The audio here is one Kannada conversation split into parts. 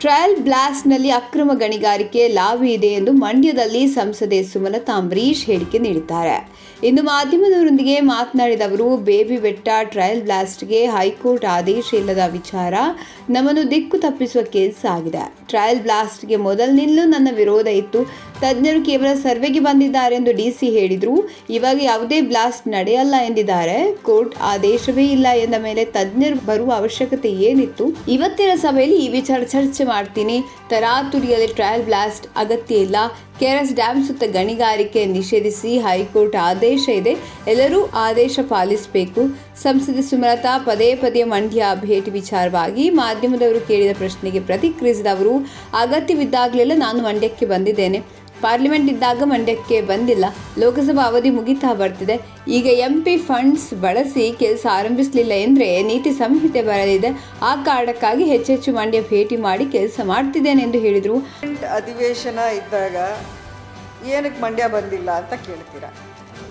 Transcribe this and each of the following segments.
ಟ್ರಯಲ್ ಬ್ಲಾಸ್ಟ್ನಲ್ಲಿ ಅಕ್ರಮ ಗಣಿಗಾರಿಕೆ ಲಾಭಿ ಇದೆ ಎಂದು ಮಂಡ್ಯದಲ್ಲಿ ಸಂಸದೆ ಸುಮಲತಾ ಅಂಬರೀಶ್ ಹೇಳಿಕೆ ನೀಡಿದ್ದಾರೆ. ಇನ್ನು ಮಾಧ್ಯಮದವರೊಂದಿಗೆ ಮಾತನಾಡಿದ ಅವರು, ಬೇಬಿ ಬೆಟ್ಟ ಟ್ರಯಲ್ ಬ್ಲಾಸ್ಟ್ಗೆ ಹೈಕೋರ್ಟ್ ಆದೇಶ ಇಲ್ಲದ ವಿಚಾರ ನಮ್ಮನ್ನು ದಿಕ್ಕು ತಪ್ಪಿಸುವ ಕೇಸ್ ಆಗಿದೆ. ಟ್ರಯಲ್ ಬ್ಲಾಸ್ಟ್ಗೆ ಮೊದಲಿನಿಂದಲೂ ನನ್ನ ವಿರೋಧ ಇತ್ತು. ತಜ್ಞರು ಕೇವಲ ಸರ್ವೆಗೆ ಬಂದಿದ್ದಾರೆ ಎಂದು ಡಿಸಿ ಹೇಳಿದರು. ಇವಾಗ ಯಾವುದೇ ಬ್ಲಾಸ್ಟ್ ನಡೆಯಲ್ಲ ಎಂದಿದ್ದಾರೆ. ಕೋರ್ಟ್ ಆದೇಶವೇ ಇಲ್ಲ ಎಂದ ಮೇಲೆ ತಜ್ಞರು ಬರುವ ಅವಶ್ಯಕತೆ ಏನಿತ್ತು? ಇವತ್ತಿನ ಸಭೆಯಲ್ಲಿ ಈ ವಿಚಾರ ಚರ್ಚೆ ಮಾಡ್ತೀನಿ. ತರಾತುರಿಯಲ್ಲಿ ಟ್ರಯಲ್ ಬ್ಲಾಸ್ಟ್ ಅಗತ್ಯ ಇಲ್ಲ. ಕೆಆರ್ಎಸ್ ಡ್ಯಾಮ್ ಸುತ್ತ ಗಣಿಗಾರಿಕೆ ನಿಷೇಧಿಸಿ ಹೈಕೋರ್ಟ್ ಆದೇಶ ಇದೆ. ಎಲ್ಲರೂ ಆದೇಶ ಪಾಲಿಸಬೇಕು. ಸಂಸದೆ ಸುಮಲತಾ ಪದೇ ಪದೇ ಮಂಡ್ಯ ಭೇಟಿ ವಿಚಾರವಾಗಿ ಮಾಧ್ಯಮದವರು ಕೇಳಿದ ಪ್ರಶ್ನೆಗೆ ಪ್ರತಿಕ್ರಿಯಿಸಿದ ಅವರು, ಅಗತ್ಯವಿದ್ದಾಗಲೆಲ್ಲ ನಾನು ಮಂಡ್ಯಕ್ಕೆ ಬಂದಿದ್ದೇನೆ. ಪಾರ್ಲಿಮೆಂಟ್ ಇದ್ದಾಗ ಮಂಡ್ಯಕ್ಕೆ ಬಂದಿಲ್ಲ. ಲೋಕಸಭಾ ಅವಧಿ ಮುಗಿತಾ ಬರ್ತಿದೆ. ಈಗ ಎಂ ಪಿ ಫಂಡ್ಸ್ ಬಳಸಿ ಕೆಲಸ ಆರಂಭಿಸಲಿಲ್ಲ ಎಂದರೆ ನೀತಿ ಸಂಹಿತೆ ಬರಲಿದೆ. ಆ ಕಾರಣಕ್ಕಾಗಿ ಹೆಚ್ಚೆಚ್ಚು ಮಂಡ್ಯ ಭೇಟಿ ಮಾಡಿ ಕೆಲಸ ಮಾಡ್ತಿದ್ದೇನೆ ಎಂದು ಹೇಳಿದರು. ಅಧಿವೇಶನ ಇದ್ದಾಗ ಏನಕ್ಕೆ ಮಂಡ್ಯ ಬಂದಿಲ್ಲ ಅಂತ ಕೇಳ್ತೀರಾ?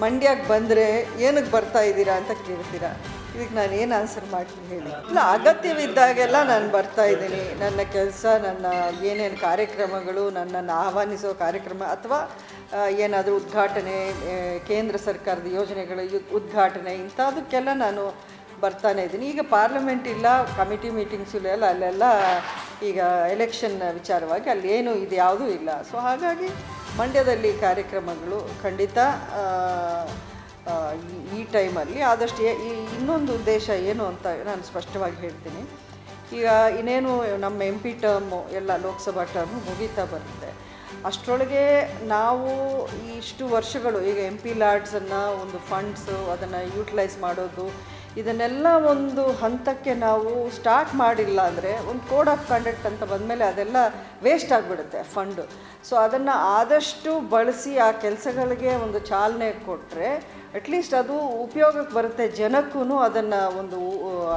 ಮಂಡ್ಯಕ್ಕೆ ಬಂದರೆ ಏನಕ್ಕೆ ಬರ್ತಾ ಇದ್ದೀರಾ ಅಂತ ಕೇಳ್ತೀರಾ? ಇದಕ್ಕೆ ನಾನು ಏನು ಆನ್ಸರ್ ಮಾಡ್ತೀನಿ ಹೇಳಿ. ಇಲ್ಲ, ಅಗತ್ಯವಿದ್ದಾಗೆಲ್ಲ ನಾನು ಬರ್ತಾ ಇದ್ದೀನಿ. ನನ್ನ ಕೆಲಸ, ನನ್ನ ಏನೇನು ಕಾರ್ಯಕ್ರಮಗಳು, ನನ್ನನ್ನು ಆಹ್ವಾನಿಸೋ ಕಾರ್ಯಕ್ರಮ ಅಥವಾ ಏನಾದರೂ ಉದ್ಘಾಟನೆ ಕೇಂದ್ರ ಸರ್ಕಾರದ ಯೋಜನೆಗಳ ಉದ್ಘಾಟನೆ ಇಂಥದಕ್ಕೆಲ್ಲ ನಾನು ಬರ್ತಾನೆ ಇದ್ದೀನಿ. ಈಗ ಪಾರ್ಲಿಮೆಂಟ್ ಇಲ್ಲ, ಕಮಿಟಿ ಮೀಟಿಂಗ್ಸ್ ಇಲ್ಲ ಅಲ್ಲ ಅಲ್ಲೆಲ್ಲ ಈಗ ಎಲೆಕ್ಷನ್ ವಿಚಾರವಾಗಿ ಅಲ್ಲಿ ಏನು ಇದು ಯಾವುದೂ ಇಲ್ಲ. ಸೊ ಹಾಗಾಗಿ ಮಂಡ್ಯದಲ್ಲಿ ಕಾರ್ಯಕ್ರಮಗಳು ಖಂಡಿತ ಈ- ಟೈಮಲ್ಲಿ. ಆದಷ್ಟು ಈ, ಇನ್ನೊಂದು ಉದ್ದೇಶ ಏನು ಅಂತ ನಾನು ಸ್ಪಷ್ಟವಾಗಿ ಹೇಳ್ತೀನಿ. ಈಗ ಇನ್ನೇನು ನಮ್ಮ ಎಂ ಪಿ ಟರ್ಮು ಎಲ್ಲ ಲೋಕಸಭಾ ಟರ್ಮು ಮುಗೀತಾ ಬರುತ್ತೆ. ಅಷ್ಟರೊಳಗೆ ನಾವು ಇಷ್ಟು ವರ್ಷಗಳು ಈಗ ಎಂ ಪಿ ಲಾಡ್ಸನ್ನು ಒಂದು ಫಂಡ್ಸು ಅದನ್ನು ಯೂಟಿಲೈಸ್ ಮಾಡೋದು ಇದನ್ನೆಲ್ಲ ಒಂದು ಹಂತಕ್ಕೆ ನಾವು ಸ್ಟಾರ್ಟ್ ಮಾಡಿಲ್ಲ ಅಂದರೆ ಒಂದು ಕೋಡ್ ಆಫ್ ಕಂಡಕ್ಟ್ ಅಂತ ಬಂದಮೇಲೆ ಅದೆಲ್ಲ ವೇಸ್ಟ್ ಆಗಿಬಿಡುತ್ತೆ ಫಂಡು ಸೊ ಅದನ್ನು ಆದಷ್ಟು ಬಳಸಿ ಆ ಕೆಲಸಗಳಿಗೆ ಒಂದು ಚಾಲನೆ ಕೊಟ್ಟರೆ ಅಟ್ಲೀಸ್ಟ್ ಅದು ಉಪಯೋಗಕ್ಕೆ ಬರುತ್ತೆ ಜನಕ್ಕೂ ಅದನ್ನು ಒಂದು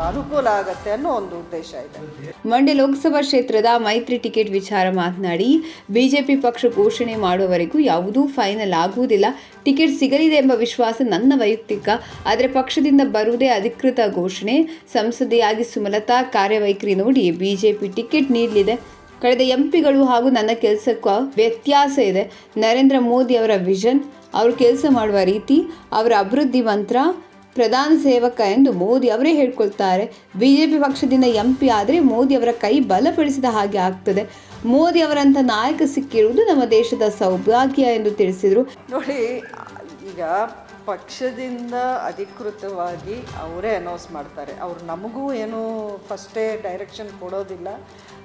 ಅನುಕೂಲ ಆಗುತ್ತೆ ಅನ್ನೋ ಒಂದು ಉದ್ದೇಶ ಇದೆ. ಮಂಡ್ಯ ಲೋಕಸಭಾ ಕ್ಷೇತ್ರದ ಮೈತ್ರಿ ಟಿಕೆಟ್ ವಿಚಾರ ಮಾತನಾಡಿ, ಬಿಜೆಪಿ ಪಕ್ಷ ಘೋಷಣೆ ಮಾಡುವವರೆಗೂ ಯಾವುದೂ ಫೈನಲ್ ಆಗುವುದಿಲ್ಲ. ಟಿಕೆಟ್ ಸಿಗಲಿದೆ ಎಂಬ ವಿಶ್ವಾಸ ನನ್ನ ವೈಯಕ್ತಿಕ, ಆದರೆ ಪಕ್ಷದಿಂದ ಬರುವುದೇ ಅಧಿಕೃತ ಘೋಷಣೆ. ಸಂಸದೆಯಾಗಿ ಸುಮಲತಾ, ಕಾರ್ಯವೈಖರಿ ನೋಡಿ ಬಿಜೆಪಿ ಟಿಕೆಟ್ ನೀಡಲಿದೆ. ಕಳೆದ ಎಂಪಿಗಳು ಹಾಗೂ ನನ್ನ ಕೆಲಸಕ್ಕೂ ವ್ಯತ್ಯಾಸ ಇದೆ. ನರೇಂದ್ರ ಮೋದಿ ಅವರ ವಿಷನ್ ಅವರು ಕೆಲಸ ಮಾಡುವ ರೀತಿ, ಅವರ ಅಭಿವೃದ್ಧಿ ಮಂತ್ರ, ಪ್ರಧಾನ ಸೇವಕ ಎಂದು ಮೋದಿ ಅವರೇ ಹೇಳ್ಕೊಳ್ತಾರೆ. ಬಿ ಜೆ ಪಿ ಪಕ್ಷದಿಂದ ಎಂಪಿ ಆದರೆ ಮೋದಿ ಅವರ ಕೈ ಬಲಪಡಿಸಿದ ಹಾಗೆ ಆಗ್ತದೆ. ಮೋದಿ ಅವರಂಥ ನಾಯಕ ಸಿಕ್ಕಿರುವುದು ನಮ್ಮ ದೇಶದ ಸೌಭಾಗ್ಯ ಎಂದು ತಿಳಿಸಿದರು. ನೋಡಿ ಈಗ ಪಕ್ಷದಿಂದ ಅಧಿಕೃತವಾಗಿ ಅವರೇ ಅನೌನ್ಸ್ ಮಾಡ್ತಾರೆ. ಅವ್ರು ನಮಗೂ ಏನು ಫಸ್ಟೇ ಡೈರೆಕ್ಷನ್ ಕೊಡೋದಿಲ್ಲ.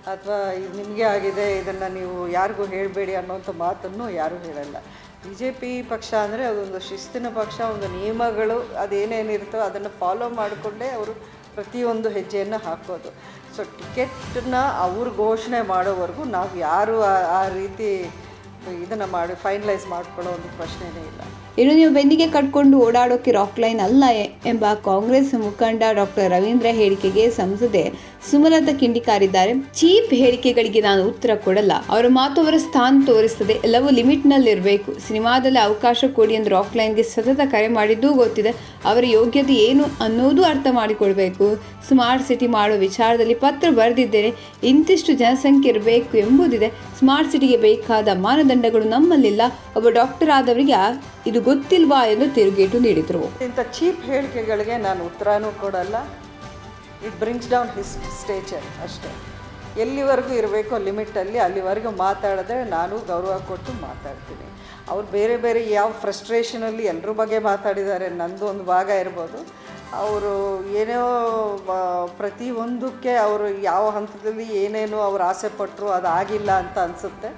ಅಥವಾ ಇದು ನಿಮಗೆ ಆಗಿದೆ, ಇದನ್ನು ನೀವು ಯಾರಿಗೂ ಹೇಳಬೇಡಿ ಅನ್ನೋಂಥ ಮಾತನ್ನು ಯಾರೂ ಹೇಳಲ್ಲ. ಬಿ ಜೆ ಪಿ ಪಕ್ಷ ಅಂದರೆ ಅದೊಂದು ಶಿಸ್ತಿನ ಪಕ್ಷ, ಒಂದು ನಿಯಮಗಳು, ಅದೇನೇನಿರುತ್ತೋ ಅದನ್ನು ಫಾಲೋ ಮಾಡಿಕೊಂಡೇ ಅವರು ಪ್ರತಿಯೊಂದು ಹೆಜ್ಜೆಯನ್ನು ಹಾಕೋದು. ಸೊ ಟಿಕೆಟನ್ನ ಅವ್ರು ಘೋಷಣೆ ಮಾಡೋವರೆಗೂ ನಾವು ಯಾರು ಆ- ಆ ರೀತಿ ಇದನ್ನು ಮಾಡಿ ಫೈನಲೈಸ್ ಮಾಡ್ಕೊಳ್ಳೋ ಒಂದು ಪ್ರಶ್ನೆನೇ ಇಲ್ಲ. ಇನ್ನು ನೀವು ಬೆನ್ನಿಗೆ ಕಟ್ಕೊಂಡು ಓಡಾಡೋಕೆ ರಾಕ್ ಲೈನ್ ಅಲ್ಲ ಎಂಬ ಕಾಂಗ್ರೆಸ್ ಮುಖಂಡ ಡಾಕ್ಟರ್ ರವೀಂದ್ರ ಹೇಳಿಕೆಗೆ ಸಂಸದೆ ಸುಮಲತಾ ಕಿಂಡಿಕಾರಿದ್ದಾರೆ. ಚೀಪ್ ಹೇಳಿಕೆಗಳಿಗೆ ನಾನು ಉತ್ತರ ಕೊಡಲ್ಲ. ಅವರ ಮಾತು ಅವರ ಸ್ಥಾನ ತೋರಿಸ್ತದೆ. ಎಲ್ಲವೂ ಲಿಮಿಟ್ನಲ್ಲಿರಬೇಕು. ಸಿನಿಮಾದಲ್ಲಿ ಅವಕಾಶ ಕೊಡಿ ಎಂದು ರಾಕ್ ಲೈನ್ಗೆ ಸತತ ಕರೆ ಮಾಡಿದ್ದೂ ಗೊತ್ತಿದೆ. ಅವರ ಯೋಗ್ಯತೆ ಏನು ಅನ್ನೋದು ಅರ್ಥ ಮಾಡಿಕೊಳ್ಬೇಕು. ಸ್ಮಾರ್ಟ್ ಸಿಟಿ ಮಾಡುವ ವಿಚಾರದಲ್ಲಿ ಪತ್ರ ಬರೆದಿದ್ದೇನೆ. ಇಂತಿಷ್ಟು ಜನಸಂಖ್ಯೆ ಇರಬೇಕು ಎಂಬುದಿದೆ. ಸ್ಮಾರ್ಟ್ ಸಿಟಿಗೆ ಬೇಕಾದ ಮಾನದಂಡಗಳು ನಮ್ಮಲ್ಲಿಲ್ಲ. ಒಬ್ಬ ಡಾಕ್ಟರ್ ಆದವರಿಗೆ ಇದು ಗೊತ್ತಿಲ್ವಾ ಎಂದು ತಿರುಗೇಟು ನೀಡಿದರು. ಇಂಥ ಚೀಪ್ ಹೇಳಿಕೆಗಳಿಗೆ ನಾನು ಉತ್ತರನೂ ಕೊಡಲ್ಲ. It brings down his stature ಅಷ್ಟೇ. ಎಲ್ಲಿವರೆಗೂ ಇರಬೇಕು ಲಿಮಿಟಲ್ಲಿ ಅಲ್ಲಿವರೆಗೂ ಮಾತಾಡಿದ್ರೆ ನಾನು ಗೌರವ ಕೊಟ್ಟು ಮಾತಾಡ್ತೀನಿ. ಅವ್ರು ಬೇರೆ ಬೇರೆ ಯಾವ ಫ್ರಸ್ಟ್ರೇಷನಲ್ಲಿ ಎಲ್ಲರ ಬಗ್ಗೆ ಮಾತಾಡಿದ್ದಾರೆ ನಂದು ಒಂದು ಭಾಗ ಇರ್ಬೋದು. ಅವರು ಏನೋ ಪ್ರತಿಯೊಂದಕ್ಕೆ ಅವರು ಯಾವ ಹಂತದಲ್ಲಿ ಏನೇನು ಅವ್ರು ಆಸೆ ಪಟ್ಟರು ಅದು ಆಗಿಲ್ಲ ಅಂತ ಅನಿಸುತ್ತೆ.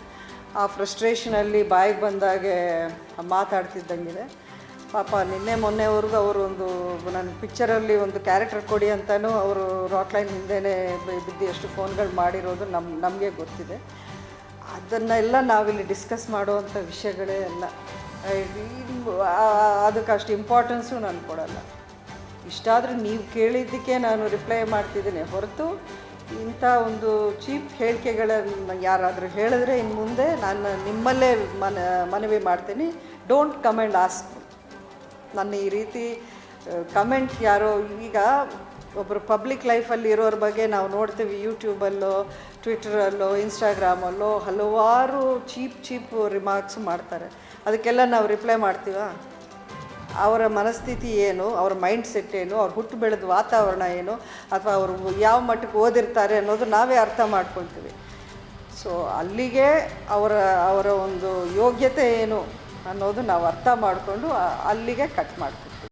ಆ ಫ್ರಸ್ಟ್ರೇಷನಲ್ಲಿ ಬಾಯಿಗೆ ಬಂದಾಗೆ ಮಾತಾಡ್ತಿದ್ದಂಗಿದೆ. ಪಾಪ ನಿನ್ನೆ ಮೊನ್ನೆವರೆಗೂ ಅವರು ಒಂದು ನನ್ನ ಪಿಕ್ಚರಲ್ಲಿ ಒಂದು ಕ್ಯಾರೆಕ್ಟರ್ ಕೊಡಿ ಅಂತಲೂ ಅವರು ರಾಕ್ಲೈನ್ ಹಿಂದೆನೇ ಬಿದ್ದು ಎಷ್ಟು ಫೋನ್ಗಳು ಮಾಡಿರೋದು ನಮ್ಮ ನಮಗೆ ಗೊತ್ತಿದೆ. ಅದನ್ನೆಲ್ಲ ನಾವಿಲ್ಲಿ ಡಿಸ್ಕಸ್ ಮಾಡುವಂಥ ವಿಷಯಗಳೇ ಅಲ್ಲ. ಅದಕ್ಕೆ ಅಷ್ಟು ಇಂಪಾರ್ಟೆನ್ಸು ನಾನು ಕೊಡಲ್ಲ. ಇಷ್ಟಾದರೂ ನೀವು ಕೇಳಿದ್ದಕ್ಕೆ ನಾನು ರಿಪ್ಲೈ ಮಾಡ್ತಿದ್ದೀನಿ. ಹೊರತು ಇಂಥ ಒಂದು ಚೀಪ್ ಹೇಳಿಕೆಗಳನ್ನು ಯಾರಾದರೂ ಹೇಳಿದ್ರೆ ಇನ್ನು ಮುಂದೆ ನಾನು ನಿಮ್ಮಲ್ಲೇ ಮನ, ಮನವಿ ಮಾಡ್ತೀನಿ. ಡೋಂಟ್ ಕಮೆಂಡ್ ಆಸ್ಕ್ ನನ್ನ ಈ ರೀತಿ ಕಮೆಂಟ್ ಯಾರೋ ಈಗ ಒಬ್ಬರು ಪಬ್ಲಿಕ್ ಲೈಫಲ್ಲಿ ಇರೋರ ಬಗ್ಗೆ ನಾವು ನೋಡ್ತೀವಿ. ಯೂಟ್ಯೂಬಲ್ಲೋ ಟ್ವಿಟರಲ್ಲೋ ಇನ್ಸ್ಟಾಗ್ರಾಮಲ್ಲೋ ಹಲವಾರು ಚೀಪ್ ಚೀಪ್ ರಿಮಾರ್ಕ್ಸ್ ಮಾಡ್ತಾರೆ. ಅದಕ್ಕೆಲ್ಲ ನಾವು ರಿಪ್ಲೈ ಮಾಡ್ತೀವಾ? ಅವರ ಮನಸ್ಥಿತಿ ಏನು, ಅವ್ರ ಮೈಂಡ್ ಸೆಟ್ ಏನು, ಅವ್ರು ಹುಟ್ಟು ಬೆಳೆದ ವಾತಾವರಣ ಏನು, ಅಥವಾ ಅವರು ಯಾವ ಮಟ್ಟಕ್ಕೆ ಓದಿರ್ತಾರೆ ಅನ್ನೋದು ನಾವೇ ಅರ್ಥ ಮಾಡ್ಕೊಳ್ತೀವಿ. ಸೊ ಅಲ್ಲಿಗೆ ಅವರ ಅವರ ಒಂದು ಯೋಗ್ಯತೆ ಏನು ಅನ್ನೋದು ನಾವು ಅರ್ಥ ಮಾಡಿಕೊಂಡು ಅಲ್ಲಿಗೆ ಕಟ್ ಮಾಡ್ತೀವಿ.